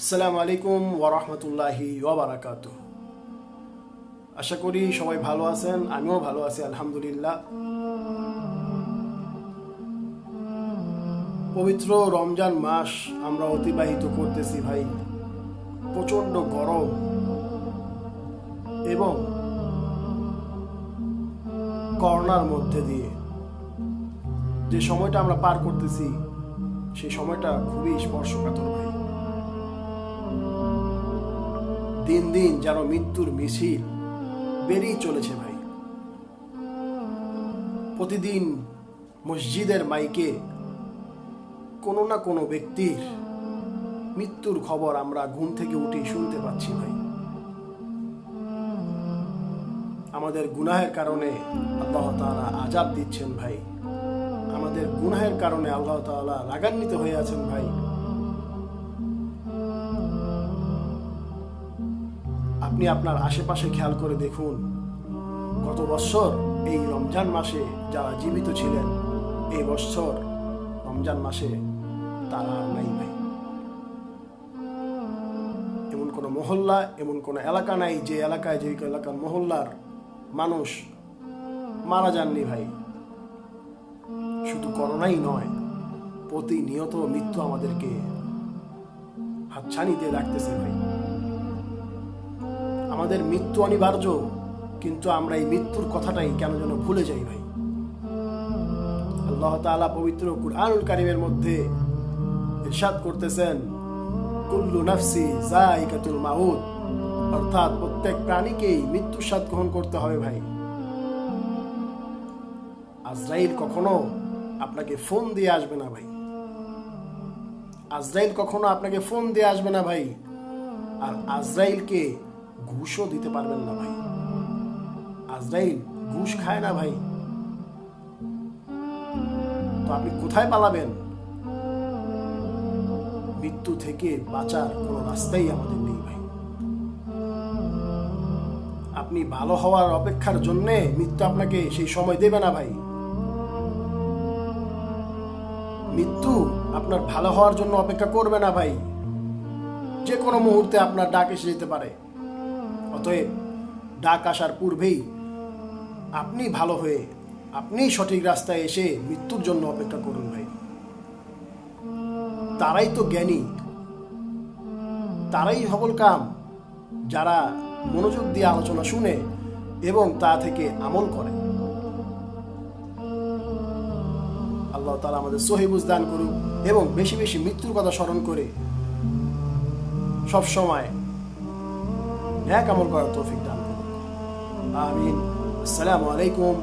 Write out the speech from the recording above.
আসসালামু আলাইকুম ওরহমতুল্লাহি ওবরাকাত আশা করি সবাই ভালো আছেন, আমিও ভালো আছি, আলহামদুলিল্লাহ। পবিত্র রমজান মাস আমরা অতিবাহিত করতেছি ভাই প্রচণ্ড গরম। এবং করোনার মধ্যে দিয়ে যে সময়টা আমরা পার করতেছি, সেই সময়টা খুবই স্পর্শকাতর ভাই। দিন দিন যেন মৃত্যুর মিছিল বেরিয়ে চলেছে ভাই। প্রতিদিন মসজিদের মাইকে কোনো না কোনো ব্যক্তির মৃত্যুর খবর আমরা ঘুম থেকে উঠে শুনতে পাচ্ছি ভাই। আমাদের গুনাহের কারণে আল্লাহ তাআলা আজাব দিচ্ছেন ভাই। আমাদের গুনাহের কারণে আল্লাহ তাআলা রাগান্বিত হয়ে আছেন ভাই। আপনি আপনার আশেপাশে খেয়াল করে দেখুন। গত বছর এই রমজান মাসে যারা জীবিত ছিলেন এই বছর রমজান মাসে তারা আর নাই ভাই এমন কোনো মহল্লা, এমন কোনো এলাকা নাই যে এলাকায়, যে এলাকার মহল্লার মানুষ মারা যাননি ভাই। শুধু করোনাই নয়, প্রতিনিয়ত মৃত্যু আমাদেরকে হাতছানি দিয়ে রাখতেছে ভাই। আমাদের মৃত্যু অনিবার্য, কিন্তু আমরা এই মৃত্যুর কথাটাই কেন যেন ভুলে যাই ভাই? আল্লাহ তাআলা পবিত্র কুরআনুল কারিমের মধ্যে ইরশাদ করতেছেন, কুল্লু নাফসি জাইকাতুল মাউত। অর্থাৎ প্রত্যেক প্রাণীকেই মৃত্যুর স্বাদ গ্রহণ করতে হবে ভাই। আজরাইল কখনো আপনাকে ফোন দিয়ে আসবে না ভাই। আজরাইল কখনো আপনাকে ফোন দিয়ে আসবে না ভাই। আর আজরাইলকে ঘুষও দিতে পারবেন না ভাই। আজরাইল, ঘুষ খায় না ভাই। তো আপনি কোথায় পালাবেন? মৃত্যু থেকে বাঁচার কোনো রাস্তাই আমাদের নেই ভাই। আপনি ভালো হওয়ার অপেক্ষার জন্য মৃত্যু আপনাকে সেই সময় দেবে না ভাই। মৃত্যু আপনার ভালো হওয়ার জন্য অপেক্ষা করবে না ভাই। যে কোনো মুহূর্তে আপনার ডাক এসে যেতে পারে। অতএব ডাক আসার পূর্বেই আপনি ভালো হয়ে আপনি সঠিক রাস্তায় এসে মৃত্যুর জন্য অপেক্ষা করুন ভাই। তারাই তো জ্ঞানী। তারাই সকল কাম যারা মনোযোগ দিয়ে আলোচনা শুনে এবং তা থেকে আমল করে। আল্লাহ তালা আমাদের সহিবুজ দান করুক এবং বেশি বেশি মৃত্যুর কথা স্মরণ করে সব সময় ন্যাক আমল করার তৌফিক দান করুন আমিন আসসালামু আলাইকুম